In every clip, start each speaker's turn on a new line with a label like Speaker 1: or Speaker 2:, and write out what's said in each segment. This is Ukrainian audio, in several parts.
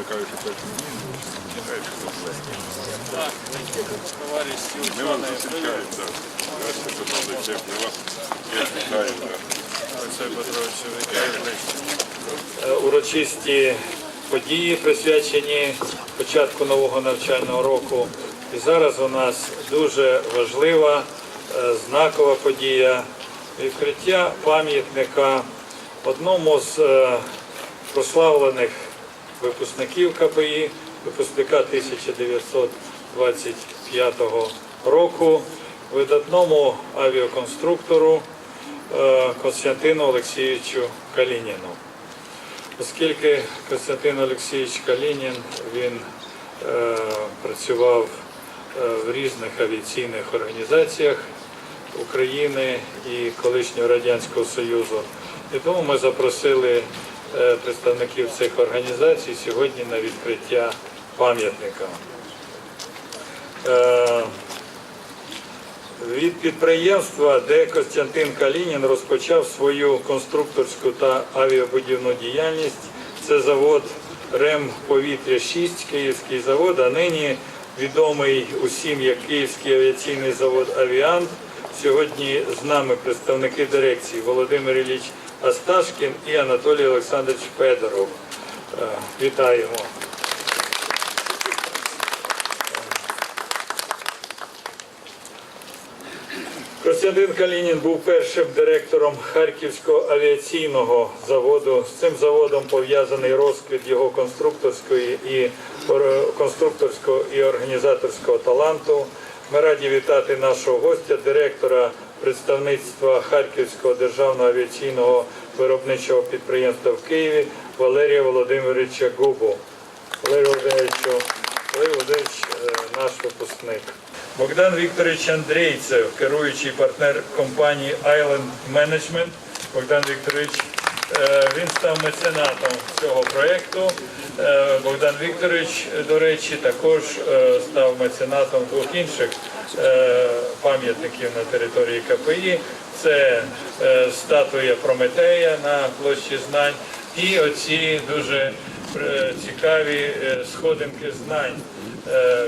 Speaker 1: замикаючи п'ять хвилин, чекаючи за все.
Speaker 2: Так, товариш
Speaker 1: Ми вас зустрічаємо, так. Здравствуйте, Петро Олексійович, ми вас я.
Speaker 2: Олексій Петрович, вітаю.
Speaker 3: Е, урочисті події присвячені початку нового навчального року. І зараз у нас дуже важлива е, знакова подія відкриття пам'ятника одному з е, прославлених випускників КПІ, випускника 1925 року, видатному авіаконструктору е, Константину Олексійовичу Калініну. Оскільки Костянтин Олексійович Калінін він е, працював е, в різних авіаційних організаціях України і колишнього Радянського Союзу. І тому ми запросили представників цих організацій сьогодні на відкриття пам'ятника. Е, від підприємства, де Костянтин Калінін розпочав свою конструкторську та авіабудівну діяльність. Це завод РЕМ Повітря 6, Київський завод, а нині відомий усім як Київський авіаційний завод Авіант. Сьогодні з нами представники дирекції Володимир Ілліч Асташкін і Анатолій Олександрович Федоров. Е, Вітаємо. Костянтин Калінін був першим директором Харківського авіаційного заводу. З цим заводом пов'язаний розквіт його конструкторської і конструкторського і організаторського таланту. Ми раді вітати нашого гостя, директора представництва Харківського державного авіаційного виробничого підприємства в Києві Валерія Володимировича Губу. Валерій Володимировичу, Валерій Володимирович е, наш випускник. Богдан Вікторович Андрійцев, керуючий партнер компанії Island Management. Богдан Вікторович, він став меценатом цього проєкту. Е, Богдан Вікторович, до речі, також е, став меценатом двох інших е, пам'ятників на території КПІ. Це е, статуя Прометея на площі знань і оці дуже е, цікаві е, сходинки знань е, е,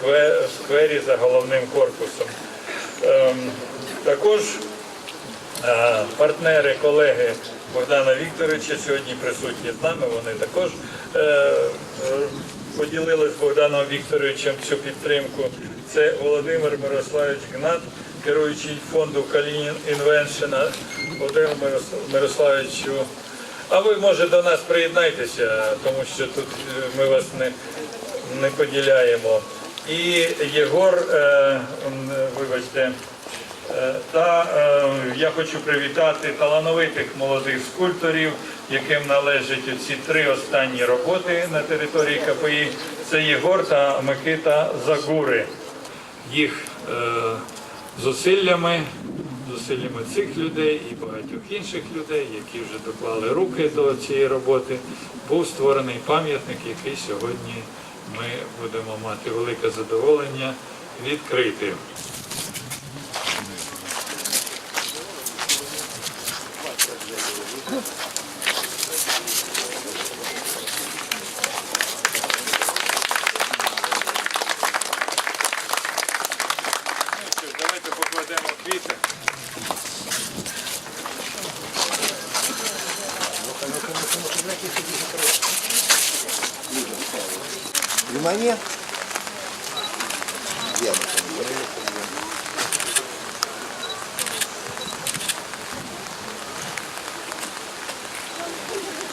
Speaker 3: в сквері за головним корпусом. Ем, Також е, партнери, колеги Богдана Вікторовича сьогодні присутні з нами. Вони також е, е, поділили з Богданом Вікторовичем цю підтримку. Це Володимир Мирославович Гнат, керуючий фонду Калінін Інвеншена. Володимир Мирославовичу. А ви може до нас приєднайтеся, тому що тут е, ми вас не, не поділяємо. І Єгор, вибачте, та е, я хочу привітати талановитих молодих скульпторів, яким належать ці три останні роботи на території КПІ. Це Єгор та Микита Загури. Їх е, зусиллями, зусиллями цих людей і багатьох інших людей, які вже доклали руки до цієї роботи, був створений пам'ятник, який сьогодні ми будемо мати велике задоволення відкрити.
Speaker 2: Що ж, Покладемо квіти.
Speaker 4: Внимание.